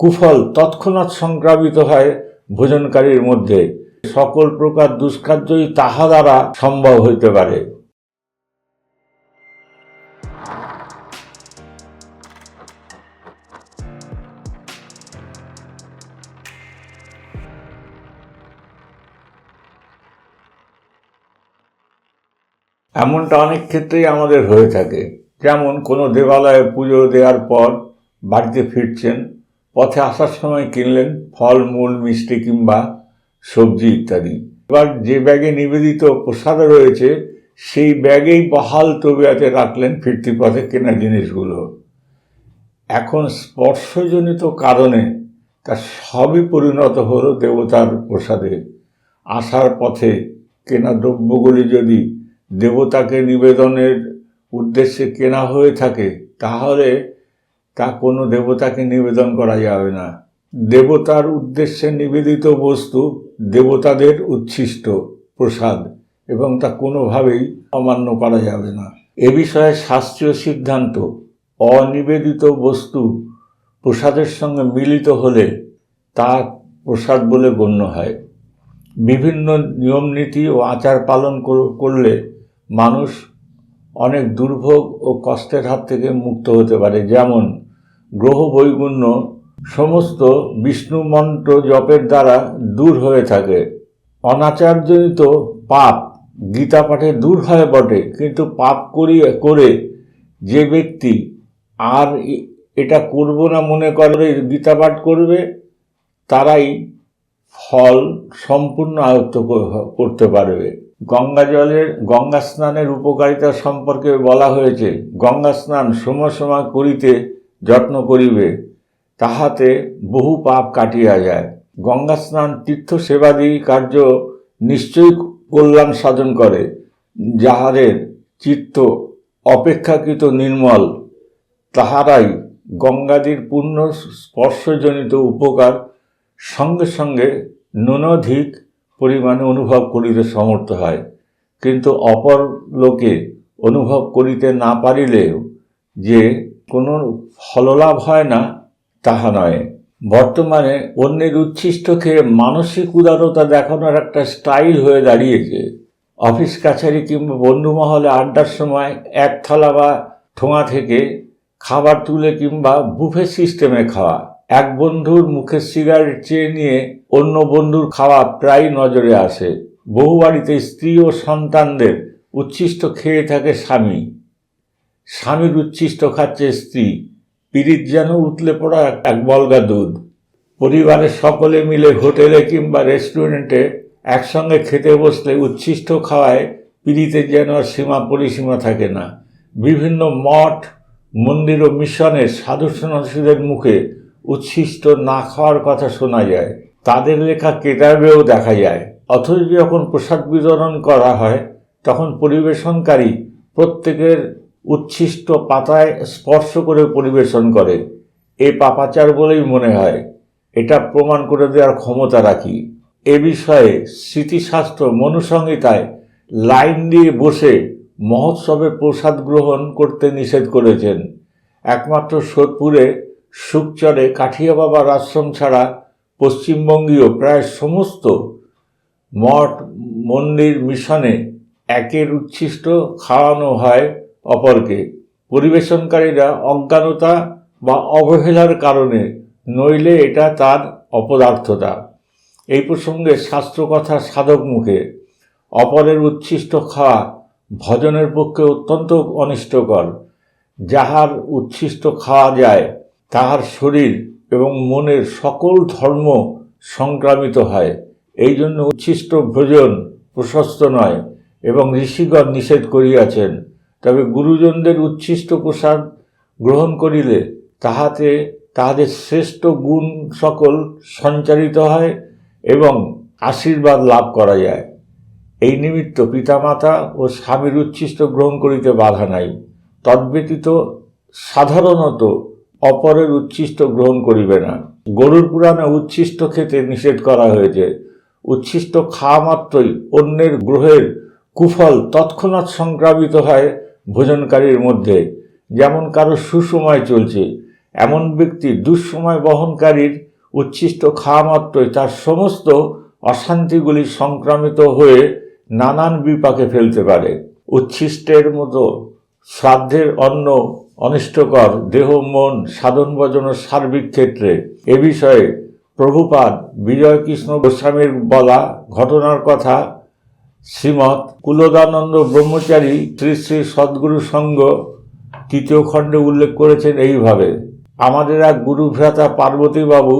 কুফল তৎক্ষণাৎ সংক্রামিত হয় ভোজনকারীর মধ্যে। সকল প্রকার দুষ্কার্যই তাহা দ্বারা সম্ভব হইতে পারে। এমনটা অনেক ক্ষেত্রেই আমাদের হয়ে থাকে। যেমন কোনো দেবালয়ে পুজো দেওয়ার পর বাড়িতে ফিরছেন পথে আসার সময় কিনলেন ফল, মূল, মিষ্টি কিংবা সবজি ইত্যাদি। এবার যে ব্যাগে নিবেদিত প্রসাদ রয়েছে, সেই ব্যাগেই বহাল তবিয়াতে রাখলেন ফিরতি পথে কেনা জিনিসগুলো। এখন স্পর্শজনিত কারণে তা সবই পরিণত হলো দেবতার প্রসাদে। আসার পথে কেনা দ্রব্যগুলি যদি দেবতাকে নিবেদনের উদ্দেশ্যে কেনা হয়ে থাকে, তাহলে তা কোনো দেবতাকে নিবেদন করা যাবে না। দেবতার উদ্দেশ্যে নিবেদিত বস্তু দেবতাদের উচ্ছিষ্ট, প্রসাদ, এবং তা কোনোভাবেই অমান্য করা যাবে না। এ বিষয়ে শাস্ত্রীয় সিদ্ধান্ত, অনিবেদিত বস্তু প্রসাদের সঙ্গে মিলিত হলে তা প্রসাদ বলে গণ্য হয়। বিভিন্ন নিয়মনীতি ও আচার পালন করলে মানুষ অনেক দুর্ভোগ ও কষ্টের হাত থেকে মুক্ত হতে পারে। যেমন গ্রহ বৈগুণ্য সমস্ত বিষ্ণু মন্ত্র জপের দ্বারা দূর হয়ে থাকে। অনাচারজনিত পাপ গীতা পাঠে দূর হয় বটে, কিন্তু পাপ করি করে যে ব্যক্তি আর এটা করব না মনে করে গীতা পাঠ করবে, তারাই ফল সম্পূর্ণ আয়ত্ত করতে পারবে। গঙ্গা জলের, গঙ্গা স্নানের উপকারিতা সম্পর্কে বলা হয়েছে। গঙ্গা স্নান সময় সময় করিতে যত্ন করিবে, তাহাতে বহু পাপ কাটিয়া যায়। গঙ্গা স্নান তীর্থ সেবাদি কার্য নিশ্চয়ই কল্যাণ সাধন করে, যাহাদের চিত্ত অপেক্ষাকৃত নির্মল, তাহারাই গঙ্গাদির পূর্ণ স্পর্শজনিত উপকার সঙ্গে সঙ্গে ন্যূনাধিক পরিমাণে অনুভব করিতে সমর্থ হয়। কিন্তু অপর লোকে অনুভব করিতে না পারিলেও যে কোনো ফললাভ হয় না, তাহা নয়। বর্তমানে অন্যের উচ্ছিষ্ট খেয়ে মানসিক উদারতা দেখানোর একটা স্টাইল হয়ে দাঁড়িয়েছে। অফিস কাছারি কিংবা বন্ধু মহলে আড্ডার সময় এক থালা বা ঠোঙা থেকে খাবার তুলে কিংবা বুফে সিস্টেমে খাওয়া। এক বন্ধুর মুখের সিগারেট চেয়ে নিয়ে অন্য বন্ধুর খাওয়া প্রায় নজরে আসে। বহু বাড়িতে স্ত্রী ও সন্তানদের উচ্ছিষ্ট খেয়ে থাকে স্বামী। স্বামীর উচ্ছিষ্ট খাচ্ছে স্ত্রী পিরিত যেন উতলে পড়া এক বলগা দুধ। পরিবারের সকলে মিলে হোটেলে কিংবা রেস্টুরেন্টে একসঙ্গে খেতে বসলে উচ্ছিষ্ট খাওয়ায় পিড়িতের যেন আর সীমা পরিসীমা থাকে না। বিভিন্ন মঠ, মন্দির ও মিশনের সাধু সন্ন্যাসীদের মুখে উচ্ছিষ্ট না খাওয়ার কথা শোনা যায়। তাদের লেখা কেতাবেও দেখা যায়। অথচ যখন প্রসাদ বিতরণ করা হয়, তখন পরিবেশনকারী প্রত্যেকের উচ্ছিষ্ট পাতায় স্পর্শ করে পরিবেশন করে। এ পাপাচার বলেই মনে হয়। এটা প্রমাণ করে দেওয়ার ক্ষমতা রাখি। এ বিষয়ে স্মৃতিশাস্ত্র মনুসংহিতায় লাইন দিয়ে বসে মহোৎসবে প্রসাদ গ্রহণ করতে নিষেধ করেছেন। একমাত্র সোদপুরে সুকচরে কাঠিয়া বাবার আশ্রম ছাড়া পশ্চিমবঙ্গীয় প্রায় সমস্ত মঠ, মন্দির, মিশনে একের উচ্ছিষ্ট খাওয়ানো হয় অপরকে পরিবেশনকারীরা অজ্ঞানতা বা অবহেলার কারণে নইলে এটা তার অপদার্থতা। এই প্রসঙ্গে শাস্ত্রকথা সাধক মুখে অপরের উচ্ছিষ্ট খাওয়া ভজনের পক্ষে অত্যন্ত অনিষ্টকর। যাহার উচ্ছিষ্ট খাওয়া যায়, তাহার শরীর এবং মনের সকল ধর্ম সংক্রামিত হয়। এই জন্য উচ্ছিষ্ট ভোজন প্রশস্ত নয় এবং ঋষিগণ নিষেধ করিয়াছেন। তবে গুরুজনদের উচ্ছিষ্ট প্রসাদ গ্রহণ করিলে তাহাতে, তাহাদের শ্রেষ্ঠ গুণ সকল সঞ্চারিত হয় এবং আশীর্বাদ লাভ করা যায়। এই নিমিত্ত পিতামাতা ও স্বামীর উচ্ছিষ্ট গ্রহণ করিতে বাধা নাই। তদ্ব্যতীত সাধারণত অপরের উচ্ছিষ্ট গ্রহণ করিবে না। গরুর পুরাণে উচ্ছিষ্ট খেতে নিষেধ করা হয়েছে। উচ্ছিষ্ট খাওয়া মাত্রই অন্যের গ্রহের কুফল তৎক্ষণাৎ সংক্রামিত হয় ভোজনকারীর মধ্যে যেমন কারও সুসময় চলছে, এমন ব্যক্তি দুঃসময় বহনকারীর উচ্ছিষ্ট খাওয়া মাত্রই তার সমস্ত অশান্তিগুলি সংক্রামিত হয়ে নানান বিপাকে ফেলতে পারে। উচ্ছিষ্টের মতো শ্রাদ্ধের অন্ন, অনিষ্টকর দেহ, মন, সাধন ভজনের সার্বিক ক্ষেত্রে এ বিষয়ে প্রভুপাদ বিজয়কৃষ্ণ গোস্বামীর বলা ঘটনার কথা শ্রীমৎ কুলদানন্দ ব্রহ্মচারী শ্রী শ্রী সদ্গুরু সঙ্গ তৃতীয় খণ্ডে উল্লেখ করেছেন এইভাবে, আমাদের এক গুরু ভ্রাতা পার্বতীবাবু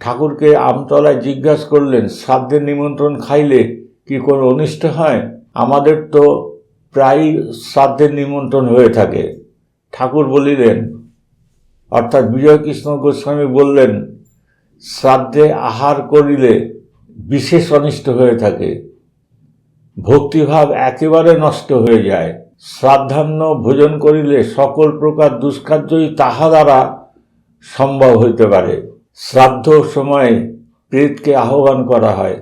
ঠাকুরকে আমতলায় জিজ্ঞাসা করলেন, শ্রাদ্ধের নিমন্ত্রণ খাইলে কি কোনো অনিষ্ট হয়? আমাদের তো প্রায়ই শ্রাদ্ধের নিমন্ত্রণ হয়ে থাকে। ঠাকুর বলিলেন, অর্থাৎ বিজয়কৃষ্ণ গোস্বামী বললেন, শ্রাদ্ধে আহার করিলে বিশেষ অনিষ্ট হয়ে থাকে। ভক্তিভাব একেবারে নষ্ট হয়ে যায়। শ্রাদ্ধান্ন ভোজন করিলে সকল প্রকার দুষ্কার্যই তাহা দ্বারা সম্ভব হইতে পারে। শ্রাদ্ধ সময়ে প্রেতকে আহ্বান করা হয়।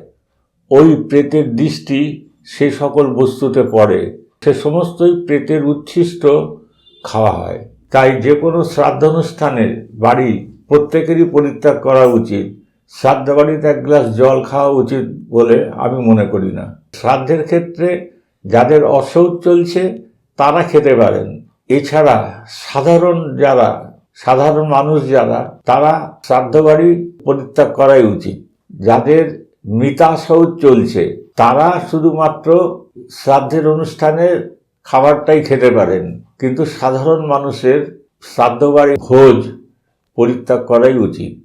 ওই প্রেতের দৃষ্টি সে সকল বস্তুতে পড়ে। সে সমস্তই প্রেতের উচ্ছিষ্ট খাওয়া হয়। তাই যে কোনো শ্রাদ্ধানুষ্ঠানের বাড়ি প্রত্যেকেরই পরিত্যাগ করা উচিত। শ্রাদ্ধ বাড়িতে এক গ্লাস জল খাওয়া উচিত বলে আমি মনে করি না। শ্রাদ্ধের ক্ষেত্রে যাদের অসৌচ চলছে, তারা খেতে পারেন। এছাড়া সাধারণ যারা, সাধারণ মানুষ যারা, তারা শ্রাদ্ধ বাড়ি পরিত্যাগ করাই উচিত। যাদের মৃতাশৌচ চলছে, তারা শুধুমাত্র শ্রাদ্ধের অনুষ্ঠানে খাবারটাই খেতে পারেন। কিন্তু সাধারণ মানুষের শ্রাদ্ধ বাড়ি ভোজ পরিত্যাগ করাই উচিত।